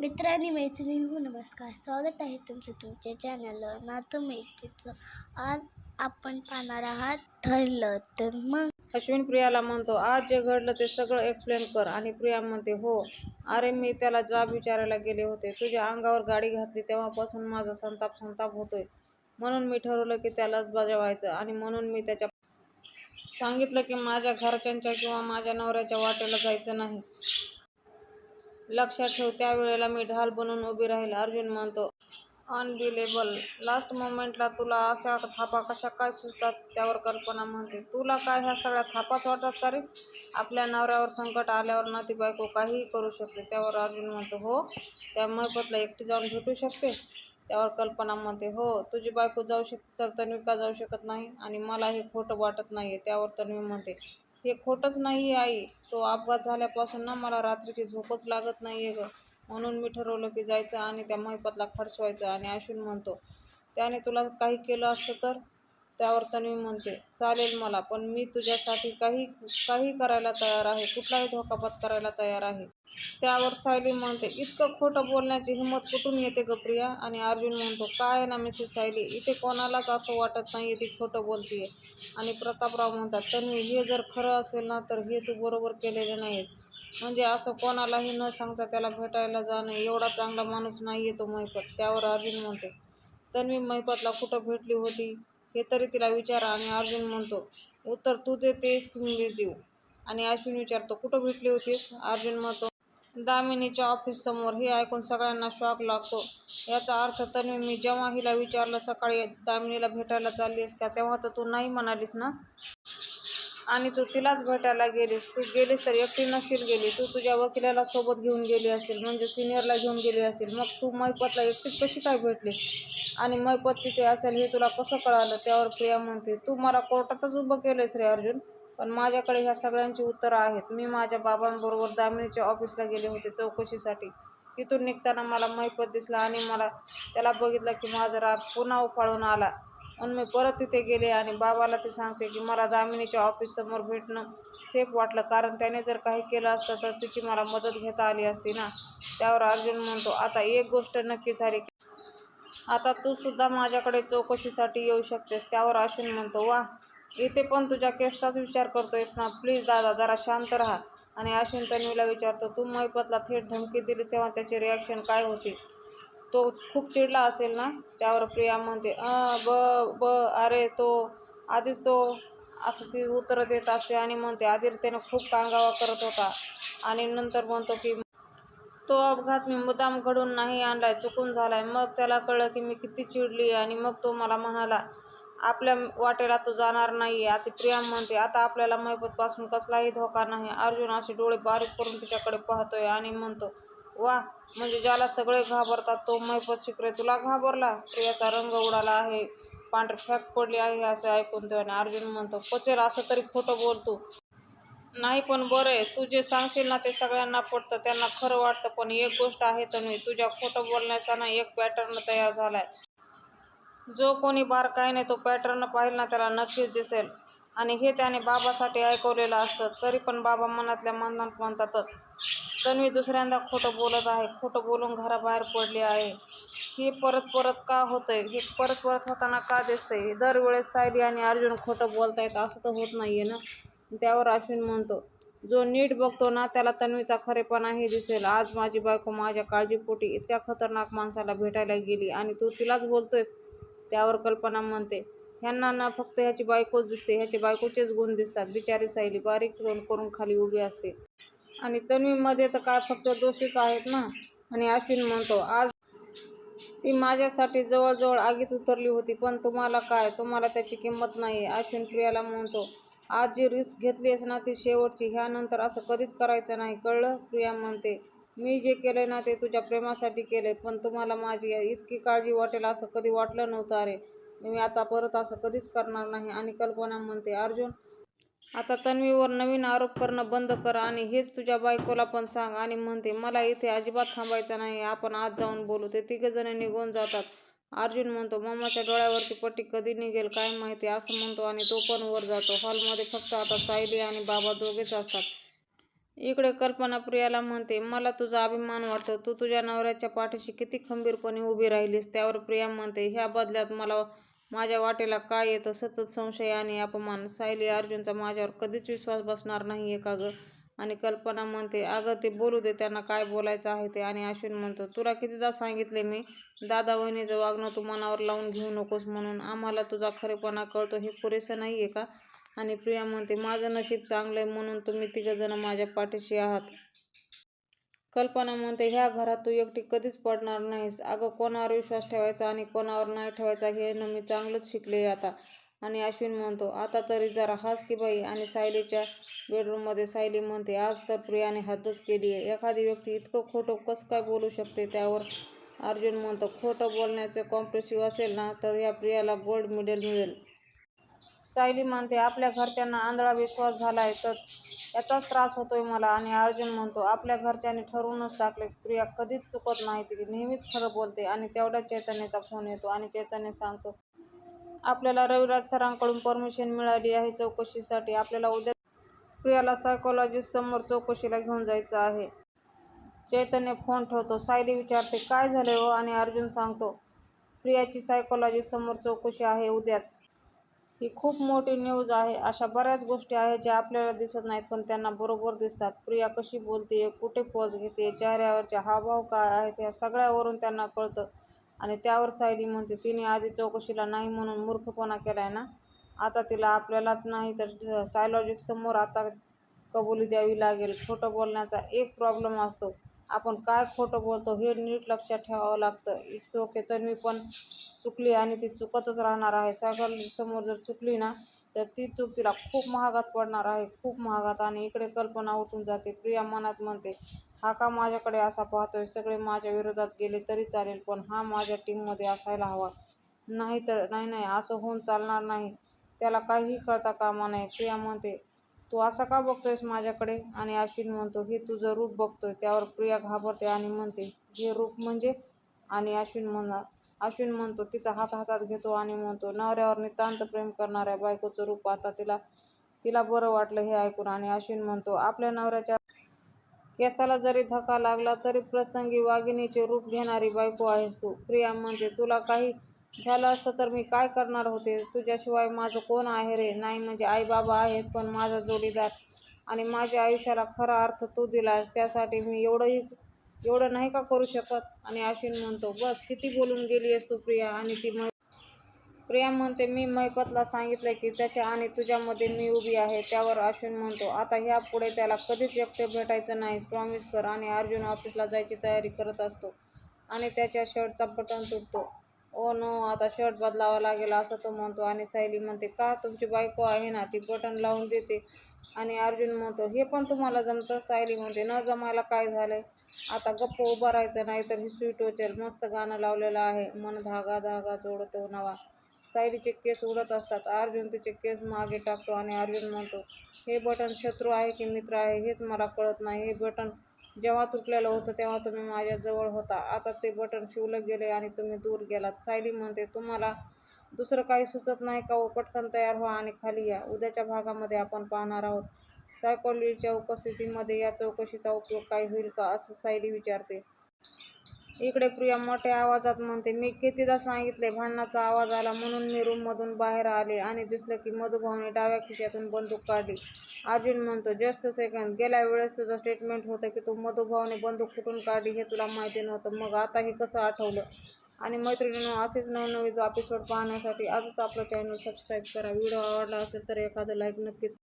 मित्रांनी मैत्रिणी हो, नमस्कार. स्वागत आहे तुमचं तुमच्या चॅनल नातं मैत्रीचं. आज आपण पाहणार आहात ठरलं तर मग. अश्विन प्रियाला म्हणतो आज जे घडलं ते सगळं एक्सप्लेन कर. आणि प्रिया म्हणते हो. अरे मी त्याला जाब विचारायला गेले होते. तुझ्या अंगावर गाडी घातली तेव्हापासून माझा संताप संताप होतोय. म्हणून मी ठरवलं की त्यालाच बजावायचं आणि म्हणून मी त्याच्या सांगितलं की माझ्या घरच्यांच्या किंवा माझ्या नवऱ्याच्या वाटेला जायचं नाही. लक्षात ठेव त्यावेळेला मी ढाल बनून उभी राहील अर्जुन म्हणतो. अनबिलेबल लास्ट मोमेंटला तुला अशा थापा कशा काय सुचतात त्यावर कल्पना म्हणते. तुला काय ह्या सगळ्या थापाच वाटतात का रे? आपल्या नवऱ्यावर संकट आल्यावर नाती बायको काहीही करू शकते. त्यावर अर्जुन म्हणतो हो त्या मैपतला एकटी जाऊन भेटू शकते? त्यावर कल्पना म्हणते हो तुझी बायको जाऊ शकते तर तन्वी का जाऊ शकत नाही? आणि मला हे खोटं वाटत नाही त्यावर तन्वी म्हणते हे खोटंच नाही आहे आई. तो अपघात झाल्यापासून ना मला रात्रीची झोपच लागत नाही आहे गं. म्हणून मी ठरवलं की जायचं आणि त्या महिपतला खडसवायचं आणि अश्विन म्हणतो त्याने तुला काही केलं असतं तर? त्यावर तन्वी म्हणते चालेल मला पण मी तुझ्यासाठी काही काही करायला तयार आहे कुठलाही धोका करायला तयार आहे. त्यावर सायली म्हणते इतकं खोटं बोलण्याची हिंमत कुठून येते ग प्रिया? आणि अर्जुन म्हणतो काय ना मिसेस सायली इथे कोणालाच असं वाटत नाही ती खोटं बोलतीये. आणि प्रतापराव म्हणतात तन्वी हे जर खरं असेल ना तर हे तू बरोबर केलेले नाहीस म्हणजे असं कोणालाही न सांगता त्याला भेटायला जाणं एवढा चांगला माणूस नाही येतो मैपत. त्यावर अर्जुन म्हणतो तन्वी मैपतला कुठं भेटली होती? हे तरी तिला विचारा आणि अर्जुन म्हणतो उत्तर तू देतेस की मी देऊ? आणि अश्विन विचारतो कुठं भेटली होतीस? अर्जुन म्हणतो दामिनीच्या ऑफिस समोर. हे ऐकून सगळ्यांना शॉक लागतो. याचा अर्थ तन्वी मी जेव्हा हिला विचारलं सकाळी दामिनीला भेटायला चाललीस का? तेव्हा तर तू नाही म्हणालीस ना? आणि तू तिलाच भेटायला गेलीस. तू गेलीस तर एकटी नसशील गेली. तू तुझ्या वकिलाला सोबत घेऊन गेली असेल म्हणजे सिनियरला घेऊन गेली असेल मग तू मैपतला एकटीच कशी काय भेटलीस? आणि मैपत तिथे असेल हे तुला कसं कळालं? त्यावर प्रिया म्हणते तू मला कोर्टातच उभं केलंयस रे अर्जुन पण माझ्याकडे ह्या सगळ्यांची उत्तरं आहेत. मी माझ्या बाबांबरोबर दामिनीच्या ऑफिसला गेले होते चौकशीसाठी. तिथून निघताना मला मैपत दिसला आणि मला त्याला बघितलं की माझा राग पुन्हा उफाळून आला. म्हणून मी परत तिथे गेले आणि बाबाला ते सांगते की मला दामिनीच्या ऑफिससमोर भेटणं सेफ वाटलं. कारण त्याने जर काही केलं असतं तर तिची मला मदत घेता आली असती ना. त्यावर अर्जुन म्हणतो आता एक गोष्ट नक्की झाली आता तू सुद्धा माझ्याकडे चौकशीसाठी येऊ शकतेस. त्यावर अश्विन म्हणतो वा इथे पण तुझ्या केसचाच विचार करतोयस ना. प्लीज दादा जरा शांत राहा. आणि अश्विन तन्वीला विचारतो तू महिपतला थेट धमकी दिलीस तेव्हा त्याची रिॲक्शन काय होती? तो खूप चिडला असेल ना त्यावर प्रिया म्हणते ब ब अरे तो आधीच तो असं ती उत्तरं देत असते आणि म्हणते आधी त्यानं खूप कांगावा करत होता आणि नंतर म्हणतो की तो अपघात मी मुद्दाम घडून नाही आणलाय चुकून झालाय. मग त्याला कळलं की मी किती चिडली आणि मग तो मला म्हणाला आपल्या वाटेला तो जाणार नाही आता प्रिया म्हणते आता आपल्याला मैपतपासून कसलाही धोका नाही. अर्जुन असे डोळे बारीक करून तिच्याकडे पाहतोय आणि म्हणतो वा म्हणजे ज्याला सगळे घाबरतात तो मैपत शिकरे तुला घाबरला? प्रियाचा रंग उडाला आहे. पांढरी फॅक पडली आहे असं ऐकून तो आणि अर्जुन म्हणतो पचेल असं तरी खोटं बोलतो नाही पण बरं आहे. तू जे सांगशील ना ते सगळ्यांना पटतं. त्यांना खरं वाटतं. पण एक गोष्ट आहे तन्वी तुझ्या खोटं बोलण्याचा ना एक पॅटर्न तयार झालाय. जो कोणी बारकाईने तो पॅटर्न पाहिल ना त्याला नक्कीच दिसेल. आणि हे त्याने बाबासाठी ऐकवलेलं असतं. तरी पण बाबा मनातल्या मनात म्हणतातच तन्वी दुसऱ्यांदा खोटं बोलत आहे. खोटं बोलून घराबाहेर पडली आहे. हे परत परत का होतंय? हे परत परत होताना का दिसतंय? दरवेळेस सायली आणि अर्जुन खोटं बोलतायत असं तर होत नाही आहे ना? त्यावर अश्विन म्हणतो जो नीट बघतो ना त्याला तन्वीचा खरेपणाही दिसेल. आज माझी बायको माझ्या काळजीपोटी इतक्या खतरनाक माणसाला भेटायला गेली आणि तू तिलाच बोलतोयस? त्यावर कल्पना म्हणते ह्यांना ना फक्त ह्याची बायकोच दिसते ह्याची बायकोचेच गुण दिसतात. बिचारी सायली बारीक तोंड करून खाली उभी असते. आणि तन्वीमध्ये तर काय फक्त दोषीच आहेत ना? आणि अश्विन म्हणतो आज ती माझ्यासाठी जवळजवळ आगीत उतरली होती पण तुम्हाला काय? तुम्हाला त्याची किंमत नाही अश्विन प्रियाला म्हणतो. आज जी रिस्क घेतली आहेस ना ती शेवटची ह्यानंतर असं कधीच करायचं नाही कळलं? प्रिया म्हणते. मी जे केलं ना ते तुझ्या प्रेमासाठी केले पण तुम्हाला माझी इतकी काळजी वाटेल असं कधी वाटलं नव्हतं अरे. मी आता परत असं कधीच करणार नाही. आणि कल्पना म्हणते अर्जुन आता तन्वीवर नवीन आरोप करणं बंद कर आणि हेच तुझ्या बायकोला पण सांग. आणि म्हणते मला इथे अजिबात थांबायचं नाही. आपण आज जाऊन बोलू. ते तिघजण निघून जातात. अर्जुन म्हणतो मम्माच्या डोळ्यावरची पट्टी कधी निघेल काय माहिती? असं म्हणतो आणि तो पण वर जातो. हॉलमध्ये फक्त आता सायली आणि बाबा दोघेच असतात. इकडे कल्पना प्रियाला म्हणते मला तुझा अभिमान वाटतो. तू तुझ्या नवऱ्याच्या पाठीशी किती खंबीरपणे उभी राहिलीस. त्यावर प्रिया म्हणते ह्या बदल्यात मला माझ्या वाटेला काय येतं? सतत संशय आणि अपमान. सायली अर्जुनचा माझ्यावर कधीच विश्वास बसणार नाहीये का ग? आणि कल्पना म्हणते अगं ते बोलू दे त्यांना काय बोलायचं आहे ते. आणि अश्विन म्हणतो तुला कितीदा सांगितले मी? दादा वहिनीचं वागणं तू मनावर लावून घेऊ नकोस म्हणून. आम्हाला तुझा खरेपणा कळतो हे पुरेसं नाही आहे का? आणि प्रिया म्हणते माझं नशीब चांगलं आहे म्हणून तुम्ही तिघंजणं माझ्या पाठीशी आहात. कल्पना म्हणते ह्या घरात तू एकटी कधीच पडणार नाहीस. अगं कोणावर विश्वास ठेवायचा आणि कोणावर नाही ठेवायचा हे न मी चांगलंच शिकले आता. आणि अश्विन म्हणतो आता तरी जरा हास की बाई. आणि सायलीच्या बेडरूममध्ये सायली म्हणते आज तर प्रियाने हद्दच केली आहे. एखादी व्यक्ती इतकं खोटं कसं काय बोलू शकते? त्यावर अर्जुन म्हणतो खोटं बोलण्याचं कॉम्प्रेसिव्ह असेल ना तर या प्रियाला गोल्ड मेडल मिळेल. सायली म्हणते आपल्या घरच्यांना आंधळा विश्वास झाला आहे तर याचाच त्रास होतोय मला. आणि अर्जुन म्हणतो आपल्या घरच्यांनी ठरवूनच टाकले प्रिया कधीच चुकत नाही. ती नेहमीच खरं बोलते आणि तेवढ्याच चैतन्याचा फोन येतो आणि चैतन्य सांगतो आपल्याला रविराज सरांकडून परमिशन मिळाली आहे चौकशीसाठी. आपल्याला उद्या प्रियाला सायकोलॉजिस्ट समोर चौकशीला घेऊन जायचं आहे. चैतन्य फोन ठेवतो सायली विचारते काय झाले हो? आणि अर्जुन सांगतो प्रियाची सायकोलॉजी समोर चौकशी आहे उद्याच. ही खूप मोठी न्यूज आहे. अशा बऱ्याच गोष्टी आहेत ज्या आपल्याला दिसत नाहीत पण त्यांना बरोबर दिसतात. प्रिया कशी बोलते कुठे पोच घेते चेहऱ्यावरचे हावभाव काय आहेत या सगळ्यावरून त्यांना कळतं. आणि त्यावर सायली म्हणते तिने आधी चौकशीला नाही म्हणून मूर्खपणा केला आहे ना? आता तिला आपल्यालाच नाही तर सायलॉजिक समोर आता कबुली द्यावी लागेल. खोटं बोलण्याचा एक प्रॉब्लेम असतो. आपण काय खोटं बोलतो हे नीट लक्षात ठेवावं लागतं. इट्स ओके तर मी पण चुकली आणि ती चुकतच राहणार आहे. सायकल समोर जर चुकली ना तर ती चूक तिला खूप महागात पडणार आहे. खूप महागात आणि इकडे कल्पना उठून जाते. प्रिया मनात म्हणते हा का माझ्याकडे असा पाहतोय? सगळे माझ्या विरोधात गेले तरी चालेल पण हा माझ्या टीममध्ये असायला हवा. नाही तर नाही नाही असं होऊन चालणार नाही. त्याला काहीही कळता कामा नये. प्रिया म्हणते तू असं का बघतोयस माझ्याकडे? आणि अश्विन म्हणतो हे तुझं रूप बघतोय. त्यावर प्रिया घाबरते आणि म्हणते हे रूप म्हणजे? आणि अश्विन म्हणणार अश्विन म्हणतो तिचा हात हातात घेतो आणि म्हणतो नवऱ्यावर नितांत प्रेम करणाऱ्या बायकोचं रूप आता तिला तिला बरं वाटलं हे ऐकून. आणि अश्विन म्हणतो आपल्या नवऱ्याच्या केसाला जरी धक्का लागला तरी प्रसंगी वाघिणीचे रूप घेणारी बायको आहेस तू. प्रिया म्हणते तुला काही झालं असतं तर मी काय करणार होते? तुझ्याशिवाय माझं कोण आहे रे? नाही म्हणजे आई बाबा आहेत पण माझा जोडीदार. आणि माझ्या आयुष्याला खरा अर्थ तू दिलास त्यासाठी मी एवढंही एवढं नाही का करू शकत? आणि अश्विन म्हणतो बस किती बोलून गेली आहेस तू प्रिया? आणि ती मै प्रिया म्हणते मी मैपतला सांगितलं की त्याच्या आणि तुझ्यामध्ये मी उभी आहे. त्यावर अश्विन म्हणतो आता ह्या पुढे त्याला कधीच एकटे भेटायचं नाहीस प्रॉमिस कर. आणि अर्जुन ऑफिसला जायची तयारी करत असतो. आणि त्याच्या शर्टचा बटन तुटतो. ओ नो आता शर्ट बदलावा लागेल असं तो म्हणतो आणि सायली म्हणते का तुमची बायको आहे ना ती बटन लावून देते. आणि अर्जुन म्हणतो हे पण तुम्हाला जमतं? सायली म्हणते न जमायला काय झालंय? आता गप्प उभं राहायचं नाही तर ही स्वीट होचेल मस्त गाणं लावलेलं आहे मन धागा धागा जोडतो नवा. सायलीचे केस उडत असतात अर्जुन तिचे केस मागे टाकतो आणि अर्जुन म्हणतो हे बटन शत्रू आहे की मित्र आहे हेच मला कळत नाही हे बटन जेव्हा तुटलेलं होतं तेव्हा तुम्ही माझ्या जवळ होता. आता ते बटन शिवलं गेले आणि तुम्ही दूर गेलात. सायली म्हणते तुम्हाला दुसरं काही सुचत नाही का हो? पटकन तयार व्हा आणि खाली या. उद्याच्या भागामध्ये आपण पाहणार आहोत. सायकोलॉजीच्या उपस्थितीमध्ये या चौकशीचा उपयोग काय होईल का? असं सायली विचारते. इकडे प्रिया मोठ्या आवाजात म्हणते मी कितीदा सांगितले भांडणाचा आवाज आला म्हणून मी रूममधून बाहेर आले आणि दिसलं की मधुभावने डाव्या खिशातून बंदूक काढली. अर्जुन म्हणतो जस्ट सेकंड गेल्या वेळेस तुझं स्टेटमेंट होतं की तू मधुभावने बंदूक कुठून काढली हे तुला माहिती नव्हतं. मग आता हे कसं आठवलं? आणि मैत्रिणींनो असेच नवनवीन एपिसोड पाहण्यासाठी आजच आपलं चॅनल सबस्क्राईब करा. व्हिडिओ आवडला असेल तर एखादं लाईक नक्कीच